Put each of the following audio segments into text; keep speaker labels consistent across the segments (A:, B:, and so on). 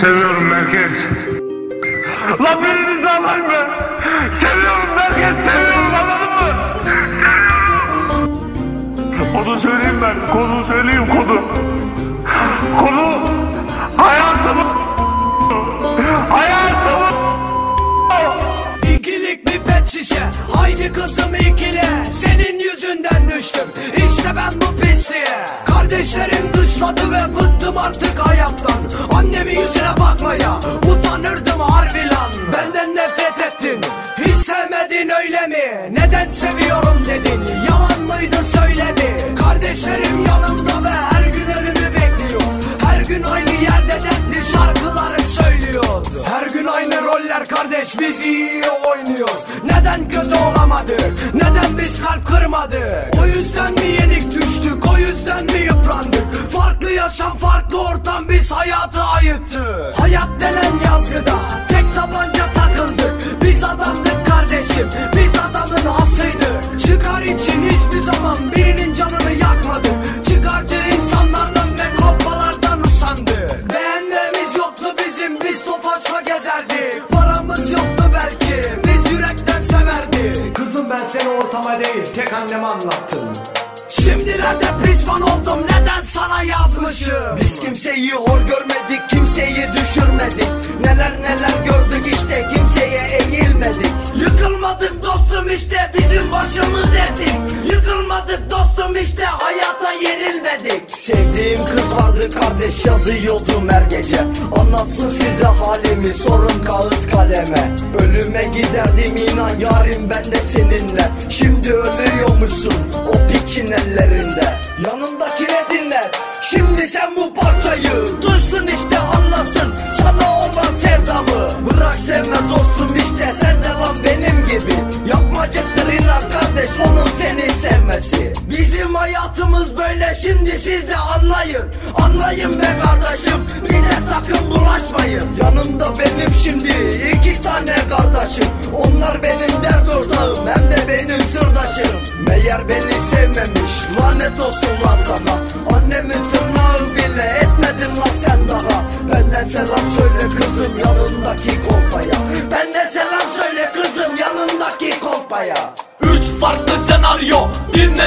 A: Seviyorum merkez. Lan birinizi alayım be. Seviyorum merkez seviyorum anladın mı? Kodu söyleyeyim ben. Kodu söyleyeyim kodu. Kodu hayatımı hayatımı
B: İkilik bir pet şişe Haydi kızım ikile Senin yüzünden düştüm İşte ben bu pisliğe Kardeşlerim dışladı ve bıktım artık hayattan mıydı söyle Kardeşlerim yanımda ve her gün ölümü bekliyoruz Her gün aynı yerde dertli şarkıları söylüyoruz Her gün aynı roller kardeş biz iyi oynuyoruz. Neden kötü olamadık? Neden biz kalp kırmadık? O yüzden mi anneme anlattım. Şimdilerde pişman oldum. Neden sana yazmışım?
C: Biz kimseyi hor görmedik, kimseyi düşürmedik kardeş yazıyordum her gece. Anlatsın size halimi sorun kağıt kaleme. Ölüme giderdim inan yarim ben de seninle. Şimdi ölüyormuşsun o piçin ellerinde. Yanımdakine dinle şimdi sen bu parçayı benim gibi. Yapmacıktır inan kardeş onun seni sevmesi. Bizim hayatımız böyle şimdi siz de anlayın. Anlayın be kardeşim bize sakın bulaşmayın. Yanımda benim şimdi iki tane kardeşim. Onlar benim dert ortağım hem de benim sırdaşım. Meğer beni sevmemiş lanet olsun lan sana. Annemin tırnağı bile etmedin lan sen daha. Benden selam söyle kızım yanındaki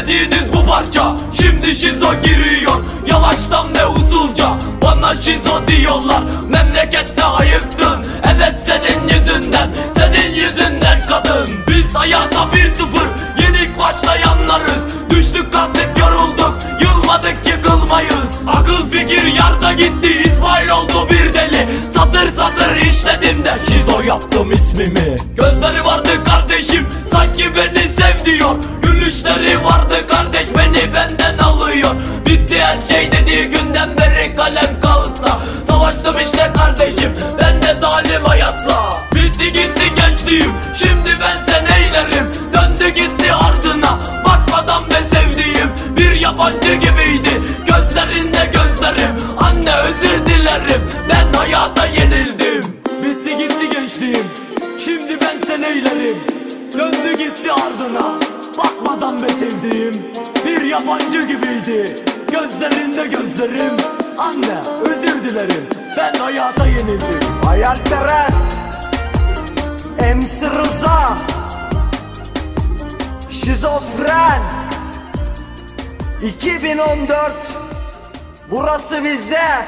D: dinlediğiniz bu parça Şimdi şizo giriyor. Yavaştan ve usulca Bana şizo diyorlar. Memlekette ayıktın Evet senin yüzünden senin yüzünden kadın. Biz hayata bir sıfır yenik başlayanlarız. Düştük kalktık yorulduk yılmadık yıkılmayız. Akıl fikir yarda gitti İsmail oldu bir deli. Satır satır işledim de şizo yaptım ismimi. Gözleri vardı kardeşim sanki beni sev diyor. Gülüşleri vardı kardeş beni benden alıyor. Bitti her şey dediği günden beri kalem kağıtta. Savaştım işte kardeşim ben de zalim hayatla. Bitti gitti gençliğim şimdi ben sen eylerim. Döndü gitti ardına bakmadan be sevdiğim. Bir yabancı gibiydi gözlerinde gözlerim. Anne özür dilerim ben hayata yenildim. Bitti gitti gençliğim şimdi ben sen eylerim Döndü gitti ardına. Bakmadan be sevdiğim Bir yabancı gibiydi. Gözlerinde gözlerim Anne özür dilerim. Ben hayata yenildim.
C: Hayalperest MC Rıza Şizofren. 2014 Burası bizde